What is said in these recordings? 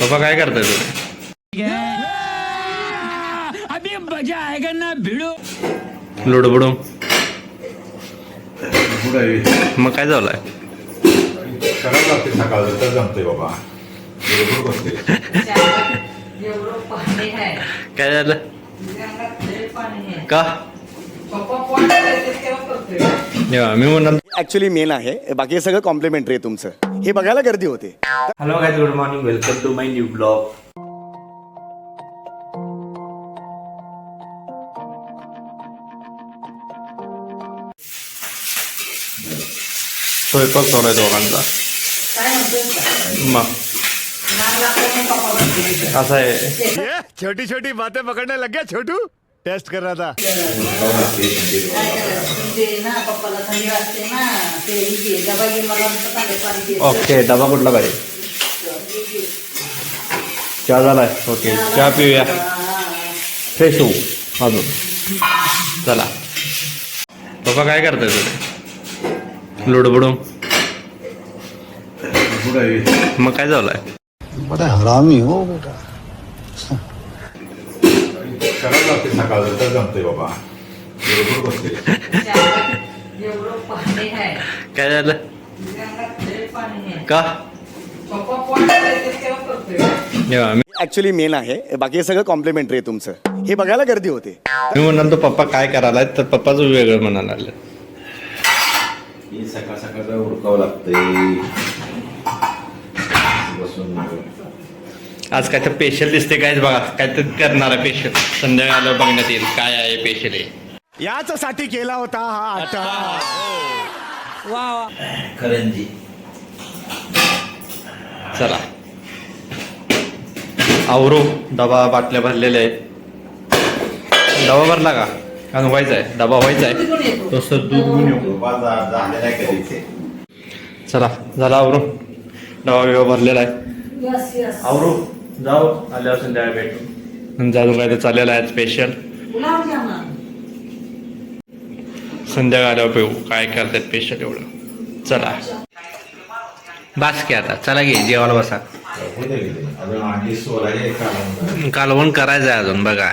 पप्पा काय करताय तुम्ही? अभी मजा आएगा ना भिड़ो. लुडबुडू. मग काय झालंय? करावं लागते सकाळ तर जमते बाबा. काय झालं? का? मी म्हणाल ऍक्च्युली मेन आहे. बाकी हे सगळं कॉम्प्लिमेंटरी आहे तुमचं. हे बघायला गर्दी होते. Hello guys good morning welcome to my new blog स्वयंपाक चालू आहे दोघांचा? मग. असं आहे. छोटी छोटी बातें पकड़ने लग गया छोटू. टेस्ट कर रहा था काय करायचं? ते ना पप्पाला थंडी वाजते ना ते ही घे, डबा घे मला नुसतं तांबे पाणी घे. ओके डबा कुठला पाहिजे चहा झालाय. ओके चहा पिऊया. फ्रेश होऊ. अजून. चला. पप्पा काय करताय तुम्ही लुडबुडू पुढे मग काय झालंय? बड़ा हरामी हो बेटा. करावं लागते सकाळ तर जमते बाबा बरोबर बसते एवढं पाणी आहे काय झालं अंगात लय पाणी आहे का? पप्पा पोट करायचं तेव्हा करतोय जेव्हा मी ऍक्च्युली मेन आहे. बाकी हे सगळं कॉम्प्लिमेंटरी आहे तुमचं. हे बघायला गर्दी होते. मी म्हणाल तो पप्पा काय करायला तर पप्पाच वेगळं म्हणायला लागलं. ही सकाळ सकाळ उरकावं लागतंय. बसून आज काय तर पेशल दिसते काय बघा काय तर करणार आहे पेशल संध्याकाळला बघण्यात येईल काय आहे पेशल आहे याच्यासाठी केला होता हा अट्टा करंजी. चला. आवरो डबा बाटल्या भरलेल्या आहेत. डबा भरला का? का व्हायचा आहे डबा व्हायचा आहे? तसं दूध घेऊन येऊ. चला झाला आवरो. डबा बिबा भरलेला आहे. आवरो. जाऊ आल्यावर संध्याकाळी भेटू. जाऊ काय तर चाललेलं आहे स्पेशल. संध्याकाळी आल्यावर पेऊ काय करतात स्पेशल एवढं. चला. बास की आता चला घे जेवायला बसा. कालवण करायचं आहे अजून बघा.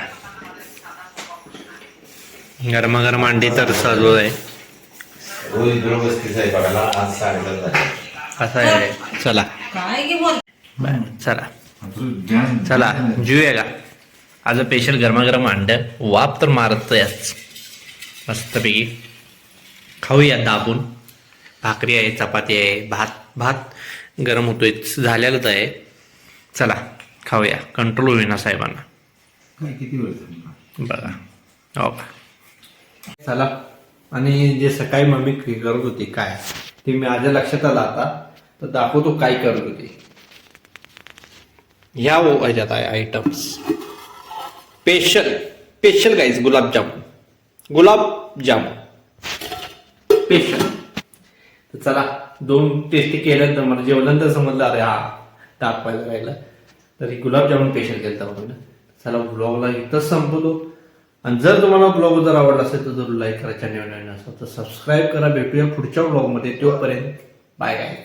गरमागरम अंडी तर सजव आहे असं आहे. चला. काय की बोल. बाय चला. चला जीऊया का आज स्पेशल गरमागरम अंड. वाप तर मारतोयच. मस्तपैकी. खाऊया दाबून. भाकरी आहे चपाती आहे भात भात गरम होतोय झालेलंच आहे. चला खाऊया. कंट्रोल होईना साहेबांना. किती वेळ थांबणार? बघा. हो. का चला आणि जे सकाळी मम्मी करत होती काय ते मी माझ्या लक्षात आलं आता. तर दाखवतो काय करत होती. ह्या ह्याच्यात आहे items special special guys gulab jamun. Gulab jamun. Special तर चला दोन टेस्टी केल्यानंतर मला जेवल्यानंतर समजलं अरे हा दाखवायला राहिलं. तर गुलाबजामुन स्पेशल केलं होतं चला ब्लॉगला इथंच संपवतो. आणि जर तुम्हाला ब्लॉग जर आवडला असेल तर जरूर लाईक करा चॅनल नवीन असेल तर सबस्क्राईब करा. भेटूया पुढच्या ब्लॉगमध्ये तोपर्यंत बाय बाय